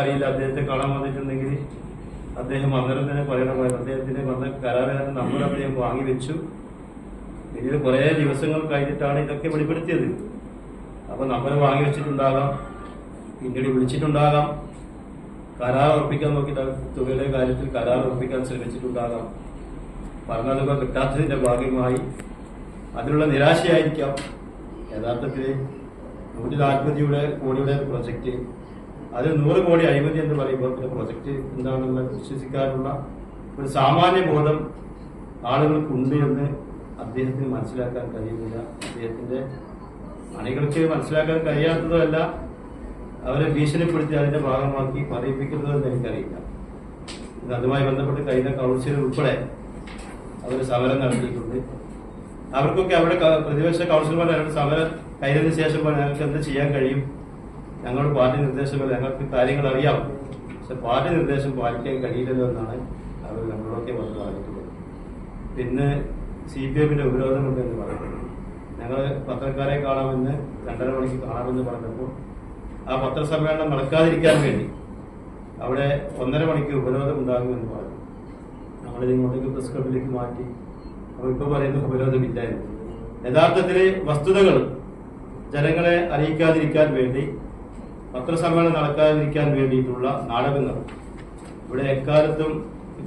അറിയില്ല. അദ്ദേഹത്തെ കാണാൻ വന്നിട്ടുണ്ടെങ്കിൽ അദ്ദേഹം അന്നേരം തന്നെ പറയണമായിരുന്നു. അദ്ദേഹത്തിന് വന്ന കരാറുകാരൻ നമ്പർ അദ്ദേഹം വാങ്ങിവെച്ചു പിന്നീട് കുറേ ദിവസങ്ങൾ കഴിഞ്ഞിട്ടാണ് ഇതൊക്കെ വെളിപ്പെടുത്തിയത്. അപ്പൊ നമ്പർ വാങ്ങി വെച്ചിട്ടുണ്ടാകാം. പിന്നീട് വിളിച്ചിട്ടുണ്ടാകാം. കരാർ ഉറപ്പിക്കാൻ നോക്കിയിട്ട് തുകയുടെ കാര്യത്തിൽ കരാർ ഉറപ്പിക്കാൻ ശ്രമിച്ചിട്ടുണ്ടാകാം. പറഞ്ഞ തുക കിട്ടാത്തതിന്റെ ഭാഗ്യമായി അതിനുള്ള നിരാശയായിരിക്കാം. യഥാർത്ഥത്തിൽ നൂറ്റി നാൽപ്പതിയുടെ കോടിയുടെ പ്രൊജക്റ്റ് അതിൽ നൂറ് കോടി അഴിമതി എന്ന് പറയുമ്പോൾ പിന്നെ പ്രൊജക്റ്റ് എന്താണെന്ന് വിശ്വസിക്കാനുള്ള ഒരു സാമാന്യ ബോധം ആളുകൾക്കുണ്ട് എന്ന് അദ്ദേഹത്തിന് മനസ്സിലാക്കാൻ കഴിയുന്നില്ല. അദ്ദേഹത്തിന്റെ അണികൾക്ക് മനസ്സിലാക്കാൻ കഴിയാത്തതല്ല അവരെ ഭീഷണിപ്പെടുത്തി അതിന്റെ ഭാഗമാക്കി പറയിപ്പിക്കുന്നതെന്ന് എനിക്കറിയില്ല. ഇത് അതുമായി ബന്ധപ്പെട്ട് കഴിഞ്ഞ കൗൺസിൽ ഉൾപ്പെടെ അവർ സമരം നടത്തിയിട്ടുണ്ട്. അവർക്കൊക്കെ അവരുടെ പ്രതിപക്ഷ കൗൺസിലർമാർ അവരുടെ സമരം കഴിഞ്ഞതിന് ശേഷം ഞങ്ങൾക്ക് എന്ത് ചെയ്യാൻ കഴിയും? ഞങ്ങളുടെ പാർട്ടി നിർദ്ദേശങ്ങൾ ഞങ്ങൾക്ക് കാര്യങ്ങൾ അറിയാം. പക്ഷെ പാർട്ടി നിർദ്ദേശം പാലിക്കാൻ കഴിയില്ലല്ലോ എന്നാണ് അവർ നമ്മളൊക്കെ വന്ന് പറഞ്ഞിട്ടുള്ളത് പിന്നെ സി പി എമ്മിന്റെ ഉപരോധമുണ്ട് എന്ന് പറയുന്നത്. ഞങ്ങൾ പത്രക്കാരെ കാണാമെന്ന് രണ്ടര മണിക്ക് കാണാമെന്ന് പറഞ്ഞപ്പോൾ ആ പത്രസമ്മേളനം നടക്കാതിരിക്കാൻ വേണ്ടി അവിടെ ഒന്നര മണിക്ക് ഉപരോധം ഉണ്ടാകുമെന്ന് പറഞ്ഞു. നമ്മളിത് ഇങ്ങോട്ടേക്ക് പ്രസ് ക്ലബിലേക്ക് മാറ്റി. അപ്പോൾ ഇപ്പൊ പറയുന്ന ഉപരോധമില്ലായിരുന്നു യഥാർത്ഥത്തിൽ വസ്തുതകൾ ജനങ്ങളെ അറിയിക്കാതിരിക്കാൻ വേണ്ടി പത്രസമ്മേളനം നടക്കാതിരിക്കാൻ വേണ്ടിയിട്ടുള്ള നാടകങ്ങൾ ഇവിടെ എക്കാലത്തും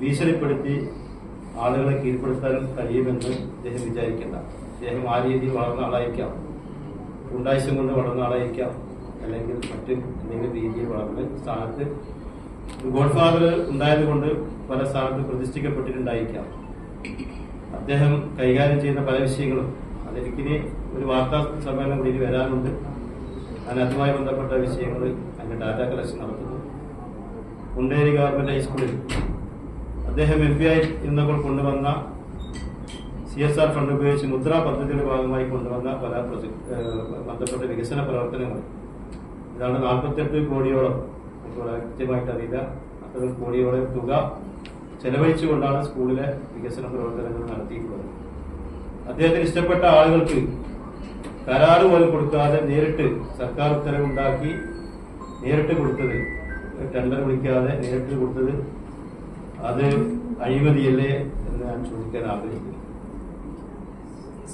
ഭീഷണിപ്പെടുത്തി ആളുകളെ കീഴ്പ്പെടുത്താൻ കഴിയുമെന്ന് അദ്ദേഹം വിചാരിക്കേണ്ട. അദ്ദേഹം ആ രീതിയിൽ വളർന്ന ആളായിരിക്കാം. ഉണ്ടായിസം കൊണ്ട് വളർന്ന ആളായിരിക്കാം. അല്ലെങ്കിൽ മറ്റ് എന്തെങ്കിലും രീതിയിൽ വളർന്ന് സ്ഥാനത്ത് ഗോഡ് ഫാദർ ഉണ്ടായതുകൊണ്ട് പല സ്ഥാനത്ത് പ്രതിഷ്ഠിക്കപ്പെട്ടിട്ടുണ്ടായിരിക്കാം. അദ്ദേഹം കൈകാര്യം ചെയ്യുന്ന പല വിഷയങ്ങളും. അതെനിക്കിനി ഒരു വാർത്താ സമ്മേളനം കൂടി വരാനുണ്ട്. ഞാൻ അതുമായി ബന്ധപ്പെട്ട വിഷയങ്ങൾ അതിന്റെ ഡാറ്റ കളക്ഷൻ നടത്തുന്നു. കുണ്ടേരി ഗവൺമെന്റ് ഹൈസ്കൂളിൽ അദ്ദേഹം എം പി ആയി ഇരുന്നപ്പോൾ കൊണ്ടുവന്ന സി എസ് ആർ ഫണ്ട് ഉപയോഗിച്ച് മുദ്ര പദ്ധതിയുടെ ഭാഗമായി കൊണ്ടുവന്ന പല പ്രൊജക്ട് ബന്ധപ്പെട്ട വികസന പ്രവർത്തനങ്ങൾ. ഇതാണ് നാൽപ്പത്തെട്ട് കോടിയോളം എനിക്ക് വളരെ കൃത്യമായിട്ട് അറിയില്ല. അത്തരം കോടിയോളം തുക ചെലവഴിച്ചുകൊണ്ടാണ് സ്കൂളിലെ വികസന പ്രവർത്തനങ്ങൾ നടത്തിയിട്ടുള്ളത്. അദ്ദേഹത്തിന് ഇഷ്ടപ്പെട്ട ആളുകൾക്ക് കരാറ് പോലും കൊടുക്കാതെ നേരിട്ട് സർക്കാർ ഉത്തരവുണ്ടാക്കി നേരിട്ട് കൊടുത്തത് ടെണ്ടർ വിളിക്കാതെ നേരിട്ട് കൊടുത്തത് അത് അഴിമതിയല്ലേ എന്ന് ഞാൻ ചോദിക്കാൻ ആഗ്രഹിക്കുന്നു.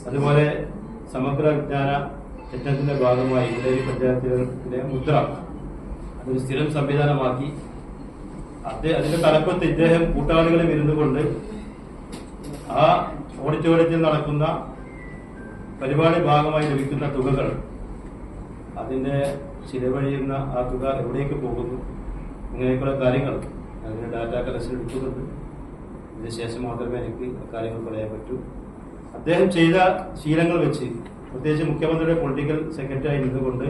അതുപോലെ സമഗ്ര വിജ്ഞാന യജ്ഞത്തിന്റെ ഭാഗമായി ഇന്ത്യ പഞ്ചായത്തിലെ മുദ്ര അതൊരു സ്ഥിരം സംവിധാനമാക്കി. അദ്ദേഹം അതിന്റെ തലപ്പത്ത് ഇദ്ദേഹം കൂട്ടാളികളെ ഇരുന്നുകൊണ്ട് ആ ഓഡിറ്റോറിയത്തിൽ നടക്കുന്ന പരിപാടി ഭാഗമായി ലഭിക്കുന്ന തുകകൾ അതിന്റെ ചിലവഴിയുന്ന ആ തുക എവിടേക്ക് പോകുന്നു? ഇങ്ങനെയൊക്കെയുള്ള കാര്യങ്ങൾ അതിന് ഡാറ്റ കളക്ഷൻ എടുക്കുന്നുണ്ട്. ഇതിനുശേഷം മാത്രമേ എനിക്ക് കാര്യങ്ങൾ പറയാൻ പറ്റൂ. അദ്ദേഹം ചെയ്ത ശീലങ്ങൾ വെച്ച് പ്രത്യേകിച്ച് മുഖ്യമന്ത്രിയുടെ പൊളിറ്റിക്കൽ സെക്രട്ടറി ഇരുന്നുകൊണ്ട്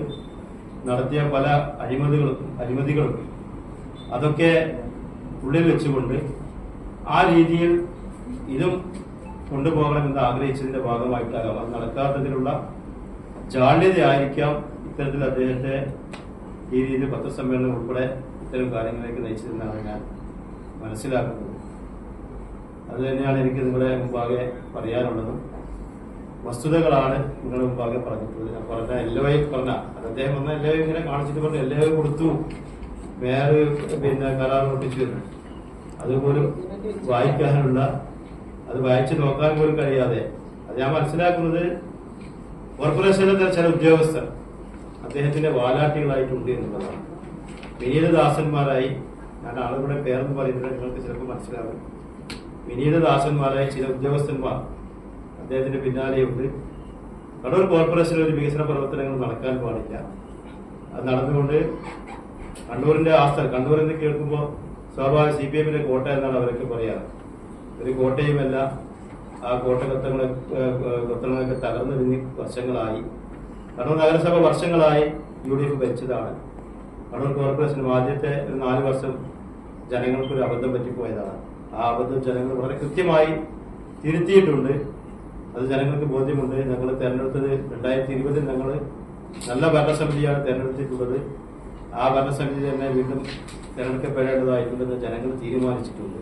നടത്തിയ പല അഴിമതികളും അഴിമതികളും അതൊക്കെ ഉള്ളിൽ വെച്ചുകൊണ്ട് ആ രീതിയിൽ ഇതും കൊണ്ടുപോകണമെന്ന് ആഗ്രഹിച്ചതിന്റെ ഭാഗമായിട്ടാകാം അത് നടക്കാത്തതിലുള്ള ജാള്യതയായിരിക്കാം ഇത്തരത്തിൽ അദ്ദേഹത്തെ ഈ രീതിയിൽ പത്രസമ്മേളനം ഉൾപ്പെടെ ഇത്തരം കാര്യങ്ങളിലേക്ക് നയിച്ചതെന്നാണ് ഞാൻ മനസ്സിലാക്കുന്നത്. അത് തന്നെയാണ് എനിക്ക് നിങ്ങളുടെ മുമ്പാകെ പറയാനുള്ളതും. വസ്തുതകളാണ് നിങ്ങളുടെ മുമ്പാകെ പറഞ്ഞിട്ടുള്ളത്. ഞാൻ പറഞ്ഞ എല്ലാവരും പറഞ്ഞ അത് അദ്ദേഹം വന്ന എല്ലാവരും ഇങ്ങനെ കാണിച്ചിട്ട് പറഞ്ഞു എല്ലാവരും കൊടുത്തു. വേറെ പിന്നെ കരാർ ഒട്ടിച്ചു. അതുപോലും വായിക്കാനുള്ള അത് വായിച്ചു നോക്കാൻ പോലും കഴിയാതെ. അത് ഞാൻ മനസ്സിലാക്കുന്നത് കോർപ്പറേഷനിലെ ചില ഉദ്യോഗസ്ഥർ അദ്ദേഹത്തിന്റെ വാലാട്ടികളായിട്ടുണ്ട് എന്നുള്ളതാണ്. വിനീത ദാസന്മാരായി ഞാൻ ആളുകളുടെ പേരെന്ന് പറയുന്നത് നിങ്ങൾക്ക് ചിലപ്പോൾ മനസ്സിലാവും. വിനീത ദാസന്മാരായി ചില ഉദ്യോഗസ്ഥന്മാർ അദ്ദേഹത്തിന്റെ പിന്നാലെയുണ്ട്. കണ്ണൂർ കോർപ്പറേഷനിൽ ഒരു വികസന പ്രവർത്തനങ്ങൾ നടക്കാൻ പാടില്ല. അത് നടന്നുകൊണ്ട് കണ്ണൂരിന്റെ ആസ്ഥ കണ്ണൂർ എന്ന് കേൾക്കുമ്പോൾ സ്വാഭാവിക സി പി എമ്മിന്റെ കോട്ട എന്നാണ് അവരൊക്കെ പറയാറ്. ഒരു കോട്ടയുമല്ല. ആ കോട്ട കത്തങ്ങളെ കത്തങ്ങളൊക്കെ തകർന്നിരുന്ന് വർഷങ്ങളായി. കണ്ണൂർ നഗരസഭ വർഷങ്ങളായി യു ഡി എഫ് ഭരിച്ചതാണ്. കണ്ണൂർ കോർപ്പറേഷനും ആദ്യത്തെ ഒരു നാല് വർഷം ജനങ്ങൾക്ക് ഒരു അബദ്ധം പറ്റിപ്പോയതാണ്. ആ അബദ്ധം ജനങ്ങൾ വളരെ കൃത്യമായി തിരുത്തിയിട്ടുണ്ട്. അത് ജനങ്ങൾക്ക് ബോധ്യമുണ്ട്. ഞങ്ങൾ തെരഞ്ഞെടുത്തത് രണ്ടായിരത്തി ഇരുപതിൽ ഞങ്ങൾ നല്ല ഭരണസമിതിയാണ് തെരഞ്ഞെടുത്തിട്ടുള്ളത്. ആ ഭരണസമിതി തന്നെ വീണ്ടും തെരഞ്ഞെടുക്കപ്പെടേണ്ടതായിട്ടുണ്ടെന്ന് ജനങ്ങൾ തീരുമാനിച്ചിട്ടുണ്ട്.